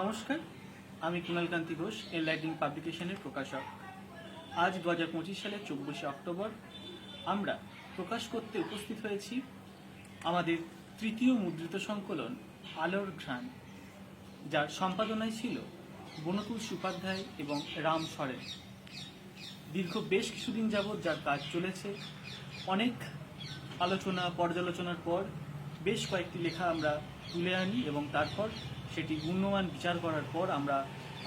নমস্কার, আমি কুণালকান্তি ঘোষ এনলাইটিং পাবলিকেশনের প্রকাশক। আজ দু হাজার পঁচিশ সালের চব্বিশে অক্টোবর, আমরা প্রকাশ করতে উপস্থিত হয়েছি আমাদের তৃতীয় মুদ্রিত সংকলন, আলোর ঘ্রাণ, যার সম্পাদনায় ছিল বনতুল সুপাধ্যায় এবং রাম সরেন। দীর্ঘ বেশ কিছুদিন যাবৎ যার কাজ চলেছে। অনেক আলোচনা, পর্যালোচনার পর বেশ কয়েকটি লেখা আমরা তুলে আনি এবং তারপর সেটি গুণমান বিচার করার পর আমরা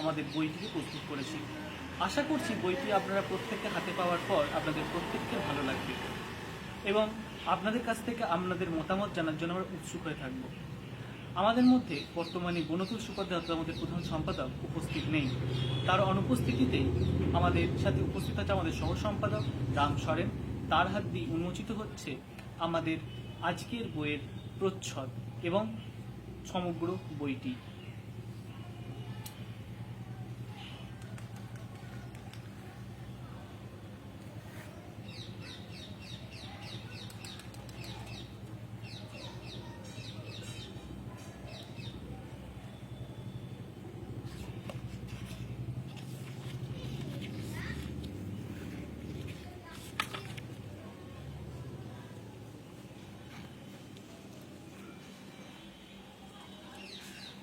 আমাদের বইটিকে প্রস্তুত করেছি। আশা করছি বইটি আপনারা প্রত্যেককে হাতে পাওয়ার পর আপনাদের প্রত্যেককে ভালো লাগবে এবং আপনাদের কাছ থেকে আপনাদের মতামত জানার জন্য আমরা উৎসুক হয়ে থাকব। আমাদের মধ্যে বর্তমানে বনতুল সুপাধ্যায় আমাদের প্রধান সম্পাদক উপস্থিত নেই। তার অনুপস্থিতিতেই আমাদের সাথে উপস্থিত আছে আমাদের সহ সম্পাদক রাম সরেন। তার হাত দিয়ে উন্মোচিত হচ্ছে আমাদের আজকের বইয়ের প্রচ্ছদ এবং সমগ্র বইটি।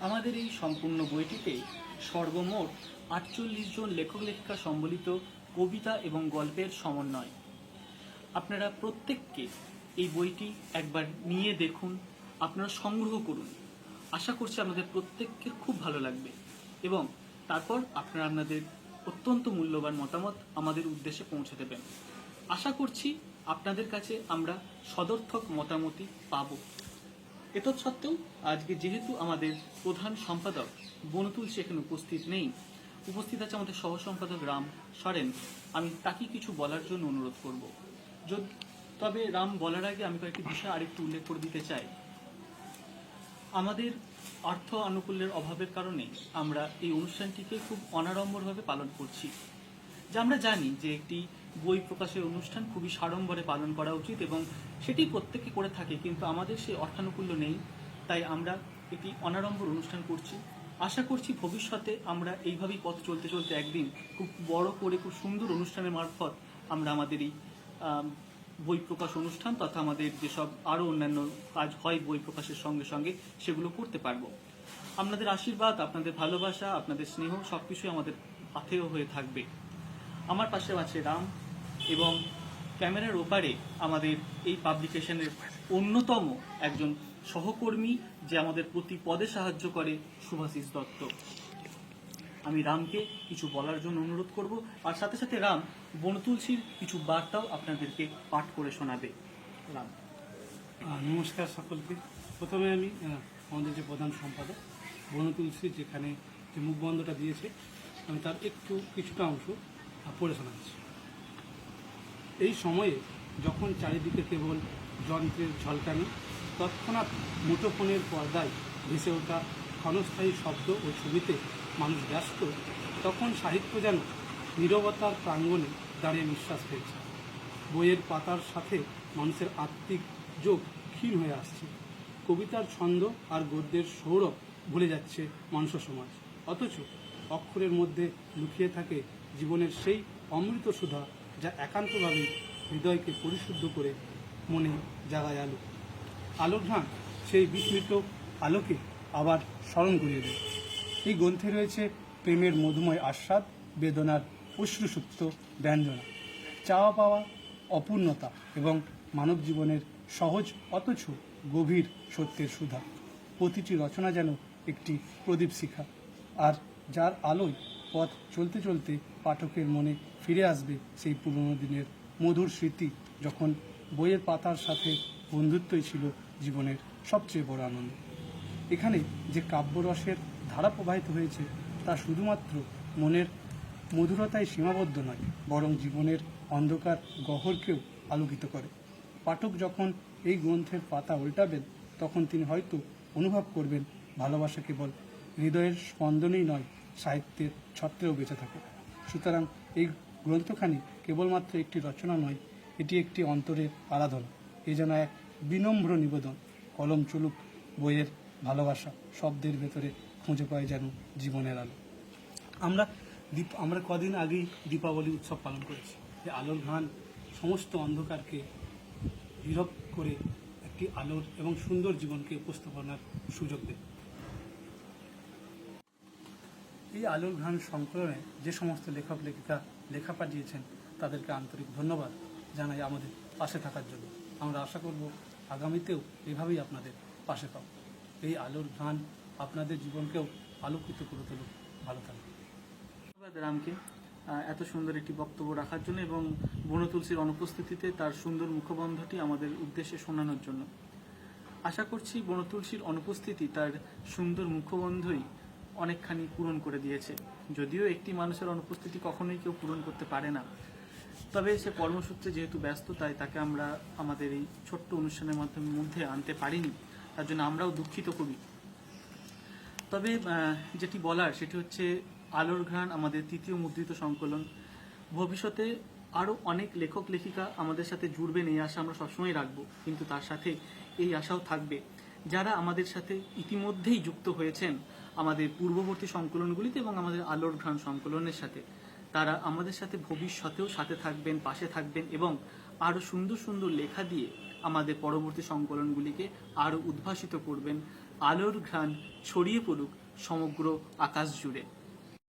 আমাদের এই সম্পূর্ণ বইটিতে সর্বমোট আটচল্লিশ জন লেখক লেখিকা সম্বলিত কবিতা এবং গল্পের সমন্বয়। আপনারা প্রত্যেককে এই বইটি একবার নিয়ে দেখুন, আপনারা সংগ্রহ করুন। আশা করছি আমাদের প্রত্যেককে খুব ভালো লাগবে এবং তারপর আপনারা আপনাদের অত্যন্ত মূল্যবান মতামত আমাদের উদ্দেশ্যে পৌঁছে দেবেন। আশা করছি আপনাদের কাছে আমরা সদর্থক মতামতই পাবো। এতৎ সত্ত্বেও আজকে যেহেতু আমাদের প্রধান সম্পাদক বনতুল সেখানে উপস্থিত নেই, উপস্থিত আছে আমাদের সহ সম্পাদক রাম সরেন। আমি তাকে কিছু বলার জন্য অনুরোধ করব। তবে রাম বলার আগে আমি কয়েকটি বিষয় আরেকটু উল্লেখ করে দিতে চাই। আমাদের অর্থ আনুকূল্যের অভাবের কারণে আমরা এই অনুষ্ঠানটিকে খুব অনাড়ম্বরভাবে পালন করছি। যা আমরা জানি যে একটি বই প্রকাশের অনুষ্ঠান খুবই সাড়ম্বরে পালন করা উচিত এবং সেটি প্রত্যেকে করে থাকে, কিন্তু আমাদের সেই অর্থানুকূল্য নেই। তাই আমরা একটি অনাড়ম্বর অনুষ্ঠান করছি। আশা করছি ভবিষ্যতে আমরা এইভাবেই পথ চলতে চলতে একদিন খুব বড় করে, খুব সুন্দর অনুষ্ঠানের মারফত আমরা আমাদের এই বই প্রকাশ অনুষ্ঠান তথা আমাদের যেসব আরও অন্যান্য কাজ হয় বই প্রকাশের সঙ্গে সঙ্গে সেগুলো করতে পারব। আপনাদের আশীর্বাদ, আপনাদের ভালোবাসা, আপনাদের স্নেহ সবকিছুই আমাদের পাথেয় হয়ে থাকবে। আমার পাশে আছে রাম। এবং ক্যামেরার ওপারে আমাদের এই পাবলিকেশনের অন্যতম একজন সহকর্মী, যে আমাদের প্রতি পদে সাহায্য করে সুভাষিস দত্ত। আমি রামকে কিছু বলার জন্য অনুরোধ করব। আর সাথে সাথে রাম বনতুলসীর কিছু বার্তাও আপনাদেরকে পাঠ করে শোনাবে। রাম। নমস্কার সকলকে। প্রথমে আমি আমাদের যে প্রধান সম্পাদক বনতুলসী যেখানে যে মুখবন্ধটা দিয়েছে, আমি তার একটু কিছুটা অংশ পড়ে শোনাচ্ছি। এই সময়ে যখন চারিদিকে কেবল যন্ত্রের ঝলকানি, তৎক্ষণাৎ মুঠোফোনের পর্দায় ভেসে ওঠা ক্ষণস্থায়ী শব্দ ও ছবিতে মানুষ ব্যস্ত, তখন সাহিত্য যেন নীরবতার প্রাঙ্গণে দাঁড়িয়ে নিঃশ্বাস ফেলছে। বইয়ের পাতার সাথে মানুষের আত্মিক যোগ ক্ষীণ হয়ে আসছে। কবিতার ছন্দ আর গদ্যের সৌরভ ভুলে যাচ্ছে মানুষ সমাজ। অথচ অক্ষরের মধ্যে লুকিয়ে থাকে জীবনের সেই অমৃত সুধা যা একান্তভাবে হৃদয়কে পরিশুদ্ধ করে মনে জাগায় আলো। আলোঘ্রাণ সেই বিস্মৃত আলোকে আবার স্মরণ করিয়ে দেয়। এই গ্রন্থে রয়েছে প্রেমের মধুময় আস্বাদ, বেদনার অশ্রুসুপ্ত ব্যঞ্জনা, চাওয়া পাওয়া অপূর্ণতা এবং মানব জীবনের সহজ অথচ গভীর সত্যের সুধা। প্রতিটি রচনা যেন একটি প্রদীপ শিখা, আর যার আলোয় পথ চলতে চলতে পাঠকের মনে ফিরে আসবে সেই পুরনো দিনের মধুর স্মৃতি, যখন বইয়ের পাতার সাথে বন্ধুত্বই ছিল জীবনের সবচেয়ে বড় আনন্দ। এখানে যে কাব্যরসের ধারা প্রবাহিত হয়েছে, তা শুধুমাত্র মনের মধুরতায় সীমাবদ্ধ নয়, বরং জীবনের অন্ধকার গহরকেও আলোকিত করে। পাঠক যখন এই গ্রন্থের পাতা উল্টাবেন, তখন তিনি হয়তো অনুভব করবেন, ভালোবাসা কেবল হৃদয়ের স্পন্দনেই নয় সাহিত্যের ছত্রেও বেঁচে থাকে। সুতরাং এই গ্রন্থখানি কেবলমাত্র একটি রচনা নয়, এটি একটি অন্তরের আরাধনা। এ যেন এক বিনম্র নিবেদন, কলম চলুক, বইয়ের ভালোবাসা, শব্দের ভেতরে খুঁজে পাই যেন জীবনের আলো। আমরা দীপ, আমরা কদিন আগেই দীপাবলি উৎসব পালন করেছি। যে আলোর ঘ্রাণ সমস্ত অন্ধকারকে নীরব করে একটি আলোর এবং সুন্দর জীবনকে উপস্থাপনার সুযোগ দেয়। এই আলোর ঘ্রাণ সংকলনে যে সমস্ত লেখক, লেখিকা, লেখা পাঠিয়েছেন, তাদেরকে আন্তরিক ধন্যবাদ জানাই আমাদের পাশে থাকার জন্য। আমরা আশা করব আগামীতেও এভাবেই আপনাদের পাশে পাব এই আলোর ঘ্রাণ আপনাদের জীবনকেও আলোকিত করে তুলুক। ভালো থাকুন ধন্যবাদ রামকে এত সুন্দর একটি বক্তব্য রাখার জন্য এবং বনতুলসীর অনুপস্থিতিতে তার সুন্দর মুখবন্ধটি আমাদের উদ্দেশ্যে শোনানোর জন্য। আশা করছি বনতুলসীর অনুপস্থিতি তার সুন্দর মুখবন্ধই অনেকখানি পূরণ করে দিয়েছে। যদিও একটি মানুষের অনুপস্থিতি কখনোই কেউ পূরণ করতে পারে না। তবে সে কর্মসূত্রে যেহেতু ব্যস্ত, তাই তাকে আমরা আমাদের এই ছোট্ট অনুষ্ঠানের মাধ্যমে মধ্যে আনতে পারিনি। তার জন্য আমরাও দুঃখিত খুবই তবে যেটি বলার সেটি হচ্ছে, আলোর ঘ্রাণ আমাদের তৃতীয় মুদ্রিত সংকলন। ভবিষ্যতে আরও অনেক লেখক লেখিকা আমাদের সাথে জুড়বেন এই আশা আমরা সবসময় রাখব। কিন্তু তার সাথে এই আশাও থাকবে। যারা আমাদের সাথে ইতিমধ্যেই যুক্ত হয়েছেন আমাদের পূর্ববর্তী সংকলনগুলিতে এবং আমাদের আলোর ঘ্রাণ সংকলনের সাথে, তারা আমাদের সাথে ভবিষ্যতেও সাথে থাকবেন, পাশে থাকবেন এবং আরও সুন্দর সুন্দর লেখা দিয়ে আমাদের পরবর্তী সংকলনগুলিকে আরও উদ্ভাসিত করবেন। আলোর ঘ্রাণ ছড়িয়ে পড়ুক সমগ্র আকাশ জুড়ে।